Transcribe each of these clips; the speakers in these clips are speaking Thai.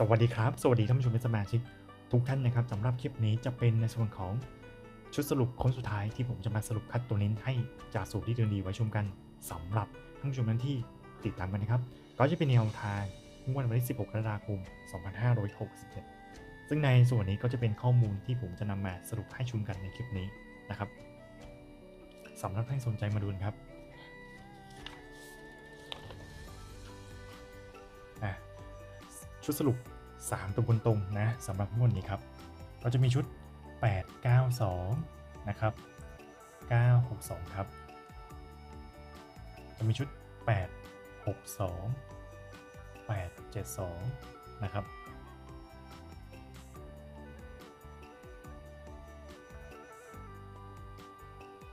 สวัสดีครับ สวัสดีท่านผู้ชมและสมาชิกทุกท่านนะครับสำหรับคลิปนี้จะเป็นในส่วนของชุดสรุปค้งสุดท้ายที่ผมจะมาสรุปคัดตัวเน้นให้จากสูตรที่เดินดีไว้ชมกันสำหรับท่านผู้ชมนั้นที่ติดตามกันนะครับ ก็จะเป็นแนวทางงวดวันที่ 16กรกฎาคม 2567 ซึ่งในส่วนนี้ก็จะเป็นข้อมูลที่ผมจะนำมาสรุปให้ชมกันในคลิปนี้นะครับสำหรับท่านสนใจมาดูนะครับ ชุดสรุป 3 ตัวบนตรงนะสำหรับงวดนี้ครับก็จะมีชุด 892 นะครับ 962 ครับ จะมีชุด 862 872 นะครับ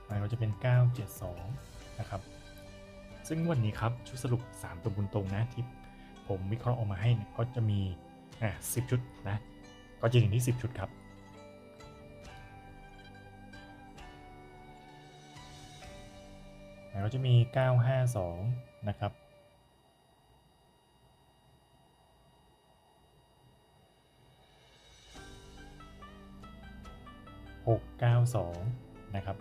มันก็จะเป็น 972 นะครับ ซึ่งงวันนี้ครับ ชุดสรุป 3 ตัวบนตรงนะที่ ผมวิเคราะห์ออกมาให้ก็จะมีอะสิบชุดนะก็จะถึงที่สิบชุดครับ แล้วจะมี 952 นะครับหกเก้าสองนะครับ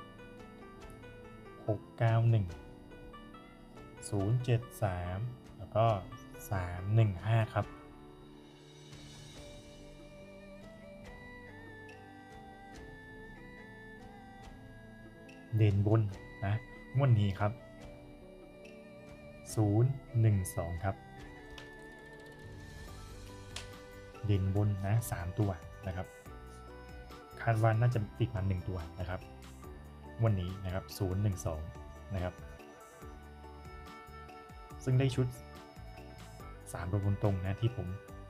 หกเก้าหนึ่งศูนย์เจ็ดสามแล้วก็ 315 ครับ เด่นบนนะงวดนี้ครับ 012 ครับ เด่นบนนะ 3 ตัวนะครับ คาดว่าน่าจะติดมา 1 ตัวนะครับวันนี้นะครับ 012 นะครับ ซึ่งได้ชุด 3ตัวบนตรงนะที่ผม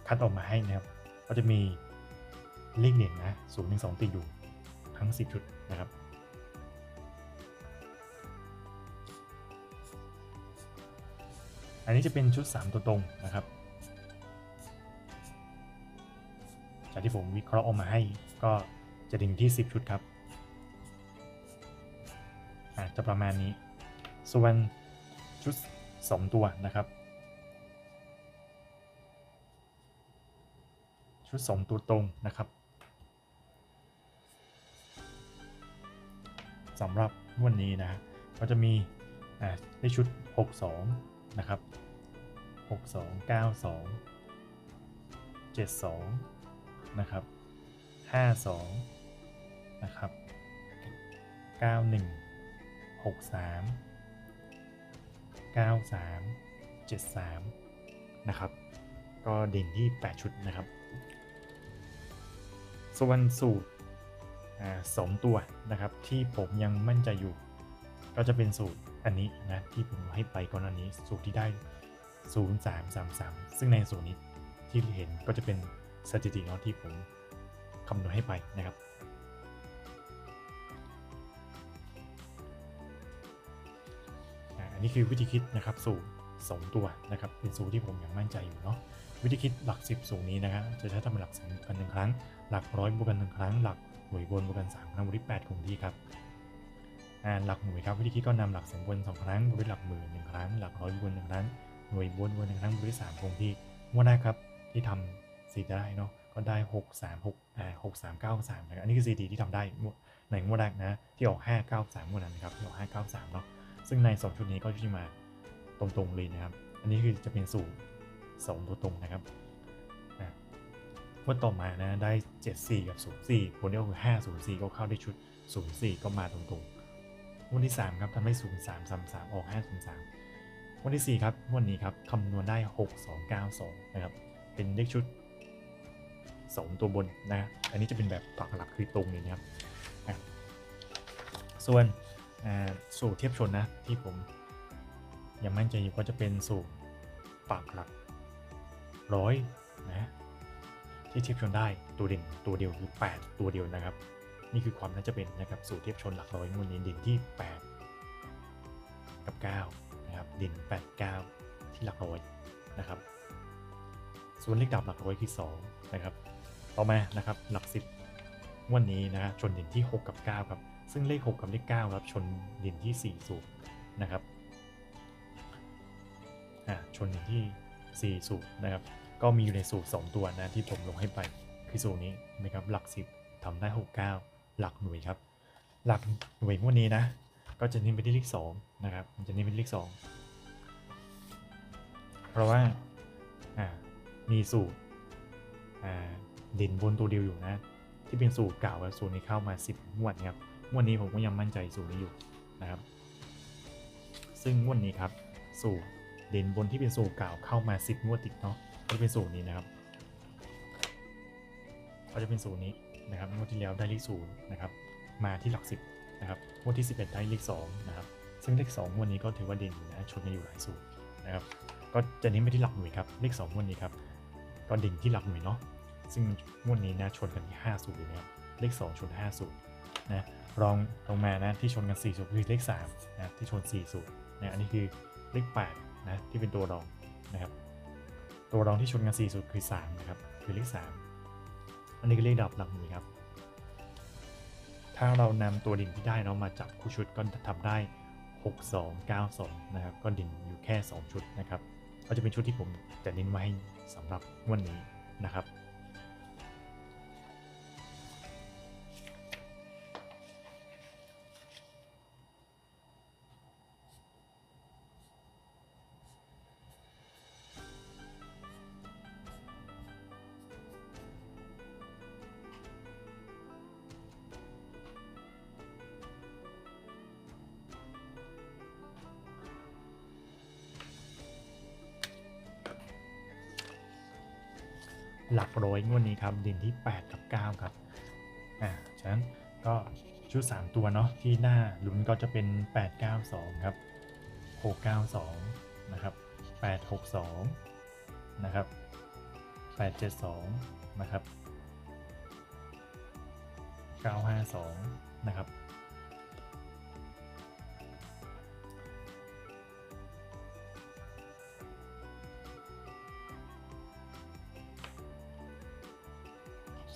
คัดออกมาให้นะครับ ก็จะมีเลขเด่นนะ0 1 2ติดอยู่ทั้ง 10 ชุดนะครับ อันนี้จะเป็นชุด 3 ตัวตรงนะครับ จากที่ผมวิเคราะห์ออกมาให้ก็จะดึงที่ 10 ชุดครับอาจจะประมาณนี้ ส่วนชุด 2 ตัวนะครับ ชุด 2 ตัวตรงนะครับสำหรับวันนี้นะก็จะมีอ่าได้ชุด 62 นะครับ 62 92 72 นะครับ 52 นะครับ 91 63 93 73 นะครับ ก็เด่นที่ 8 ชุดนะครับ ส่วนสูตรสองตัวนะครับที่ผมยังมั่นใจอยู่ ก็จะเป็นสูตรอันนี้นะที่ผมให้ไปก่อนหน้านี้สูตรที่ได้ 0333 ซึ่งในสูตรนี้ที่เห็นก็จะเป็นสถิติเนาะที่ผมคำนวณให้ไปนะครับ อันนี้คือวิธีคิดนะครับสูตรสองตัวนะครับเป็นสูตรที่ผมยังมั่นใจอยู่เนาะวิธีคิดหลัก 10 สูตรนี้นะครับจะใช้ทำเป็นหลักสิบบวกกันหนึ่งครั้ง หลักร้อยบวกกันหนึ่งครั้ง หลักหน่วยบนบวกกันสามครั้งบวกที่แปดคงที่ครับอ่าหลักหน่วยครับวิธีคิดก็นำหลักสิบบนสองครั้งบวกด้วยหลักหมื่นหนึ่งครั้ง หลักร้อยบวกกันหนึ่งครั้งหน่วยบนบวกหนึ่งครั้งบวกด้วยสามคงที่งวดหน้ครับที่ทำสี่จะได้เนาะก็ได้หกสามหกอ่าหกสามเก้าสามนะครับอันนี้คือสีดีที่ทำได้ในงวดแรกนะที่ออกห้าเก้าสามงวดนั้นนะครับที่ออกห้าเก้าสามเนาะซึ่งใน 2 ชุดนี้ก็จะมาตรงๆเลยนะครับ อันนี้คือจะเป็นสูตร2ตัวตรงนะครับ วันต่อมานะได้ 74 กับ 04 ผลที่ก็คือ504 ก็เข้าได้ชุด 04 ก็มาตรงๆ วันที่ 3 ครับทำให้ 0333 ออก 503 วันที่ 4 ครับวันนี้ครับคำนวณได้ 6292 นะครับ เป็นเลขชุด 2 ตัวบนนะ อันนี้จะเป็นแบบปักหลักคือตรงเลยนะครับส่วนสูตรเทียบชนนะที่ผมยังมั่นใจอยู่ก็จะเป็นสูตรปากหลักร้อยนะ ที่เทียบชนได้ตัวเด่นตัวเดียวคือ 8 ตัวเดียวนะครับ นี่คือความน่าจะเป็นนะครับสูตรเทียบชนหลักร้อยงวดนี้เด่นที่ 8 กับ9นะครับเด่น8 9 ที่หลักร้อยนะครับ ส่วนเลขดับหลักร้อยคือ2นะครับต่อมานะครับหลัก 10 วันนี้นะชนเด่นที่ 6 กับ 9 ครับ ซึ่งเลข 6 กับเลข9ครับชนเด่นที่4สูตรนะครับอ่าชนเด่นที่4สูตรนะครับ ก็มีอยู่ในสูตร 2 ตัวนะที่ผมลงให้ไปคือสูตรนี้นะครับหลัก 10ทำได้ 69 หลักหน่วยครับ หลักหน่วยงวดนี้นะ ก็จะเน้นไปที่เลข2นะครับมันจะเน้นไปที่เลข2เพราะว่ามีสูตรเด่นบนตัวเดียวอยู่นะ ที่เป็นสูตรเก่าสูตรนี้เข้ามา 10 งวดนะครับงวดนี้ผมก็ยังมั่นใจสูตรนี้อยู่นะครับ ซึ่งงวดนี้ครับสูตรเด่นบนที่เป็นสูตรเก่าเข้ามา 10 งวดติดเนาะ จะเป็นสูตรนี้นะครับก็จะเป็นสูตรนี้นะครับงวดที่แล้วได้เลขศูนย์นะครับ มาที่หลักสิบนะครับงวดที่ 11 ได้เลข2นะครับ ซึ่งเลข2งวดนี้ก็ถือว่าเด่นนะชนกันอยู่หลายสูตรนะครับ ก็จะเน้นไปที่หลักหน่วยครับ เลข2งวดนี้ครับ ก็เด่นที่หลักหน่วยเนาะ ซึ่งงวดนี้นะชนกันที่5สูตรเลยนะครับ เลข2ชน5สูตรนะรองลงมานะที่ชนกัน4สูตรคือเลข3นะที่ชน4สูตรนะอันนี้คือเลข8นะที่เป็นตัวรองนะครับ ตัวรองที่ชนกัน4สุดคือ3นะครับคือเลข3อันนี้คือเลขดับหลักหน่วยครับ ถ้าเรานำตัวดิ่งที่ได้เนาะมาจับคู่ชุดก็ทำได้ 6 2 9 2 นะครับ ก็ดิ่งอยู่แค่ 2 ชุดนะครับ ก็จะเป็นชุดที่ผมจะเน้นไว้สำหรับวันนี้นะครับ หลักร้อยงวดนี้ครับด่นที่ 8 กับ 9 ครับอ่าฉะนั้นก็ชุด 3 ตัวเนาะที่หน้าลุ้นก็จะเป็น 892 ครับ 692 นะครับ 862 นะครับ 872 นะครับ 952 นะครับ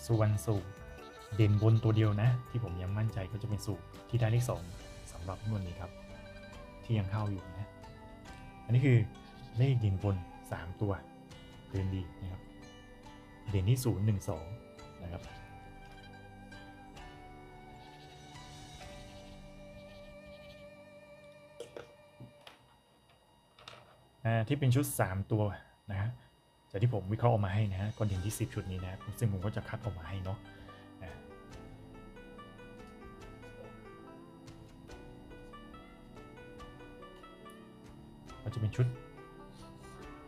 ส่วนสูตรเด่นบนตัวเดียวนะ ที่ผมยังมั่นใจก็จะเป็นสูตรที่ได้เลขสองสำหรับนวดนี้ครับ ที่ยังเข้าอยู่นะ อันนี้คือเลขเด่นบน 3 ตัวเดินดีนะครับ เด่นที่0 1 2นะครับที่เป็นชุด 3 ตัวนะ ฮะจากที่ผมวิเคราะห์ออกมาให้นะฮะก็เด่นที่ 10 ชุดนี้นะซึ่งผมก็จะคัดออกมาให้เนาะอ่าก็จะเป็นชุด 8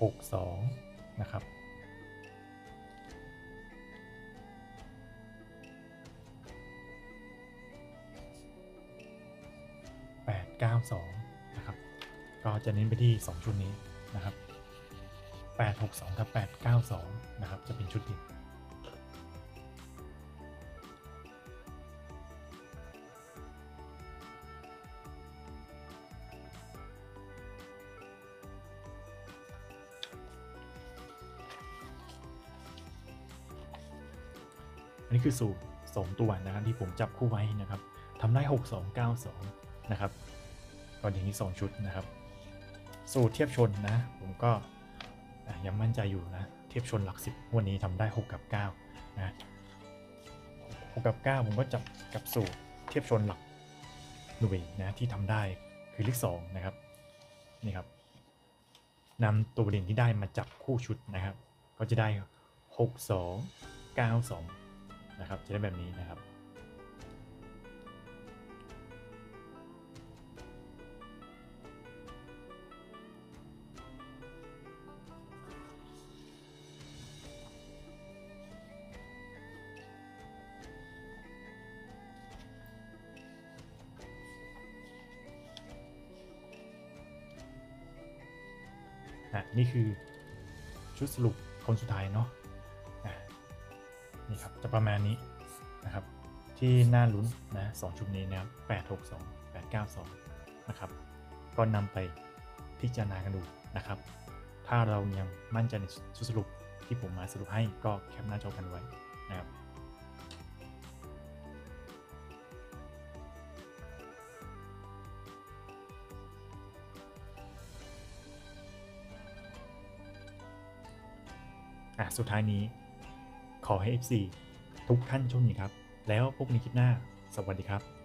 6 2 นะครับ8 9 2นะครับ ก็จะเน้นไปที่ 2 ชุดนี้นะครับ 862 กับ 892 นะครับ จะเป็นชุดเด่นอันนี้คือสูตร2ตัวนะครับที่ผมจับคู่ไว้นะครับทำได้ 6292 นะครับก็อย่างนี้ 2 ชุดนะครับ สูตรเทียบชนนะ ผมก็ ยังมั่นใจอยู่นะ เทียบชนหลัก10วันนี้ทำได้ 6 กับ9นะ6กับ 9 ผมก็จับกับสูตรเทียบชนหลักหน่วยนะที่ทำได้คือเลข2นะครับนี่ครับนำตัวเด่นที่ได้มาจับคู่ชุดนะครับ ก็จะได้ 6 2 9 2 นะครับ จะได้แบบนี้นะครับ นะนี่คือชุดสรุปคนสุดท้ายเนาะนะนี่ครับจะประมาณนี้นะครับ ที่น่าลุ้นนะสองชุดนี้นะครับแปดหกสองแปดเก้าสองนะครับ ก็นำไปพิจารณากันดูนะครับ ถ้าเรายังมั่นใจในชุดสรุปที่ผมมาสรุปให้ก็แคปหน้าจอกันไว้ อะสุดท้ายนี้ ขอให้ FC ทุกท่านโชคดีครับ แล้วพบกันในคลิปหน้า สวัสดีครับ